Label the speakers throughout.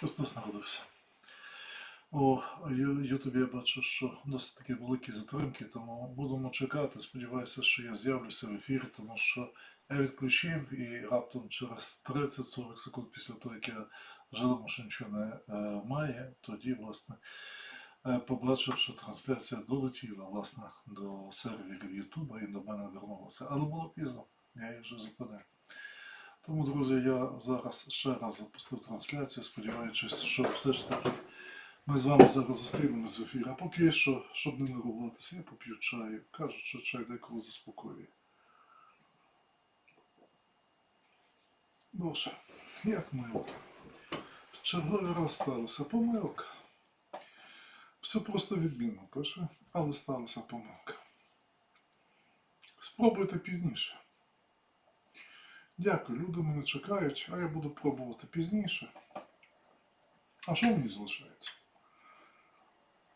Speaker 1: Христос народився. У Ютубі я бачу, що досить такі великі затримки, тому будемо чекати. Сподіваюся, що я з'явлюся в ефірі, тому що я відключив і раптом через 30-40 секунд після того, як я жалимо, що нічого не е, має, тоді, власне, е, побачив, що трансляція долетіла власне, до серверів Ютуба і до мене вернулася. Але було пізно, я їх вже зупинив. Тому, друзі, я зараз ще раз запустив трансляцію, сподіваючись, що все ж таки ми з вами зараз зустрінемось в ефірі. А поки що, щоб не нервуватися, я поп'ю чаю. Кажуть, що чай деколи заспокоює. Боже, як мило. Черговий раз сталася помилка. Все просто відмінно, пише, але сталася помилка. Спробуйте пізніше. Дякую, люди мене чекають, а я буду пробувати пізніше. А що мені залишається?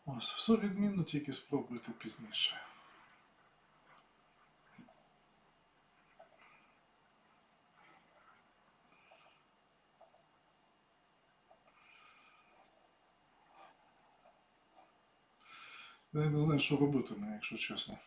Speaker 1: Ось, все відмінно, тільки спробуйте пізніше. Я не знаю, що робити мені, якщо чесно.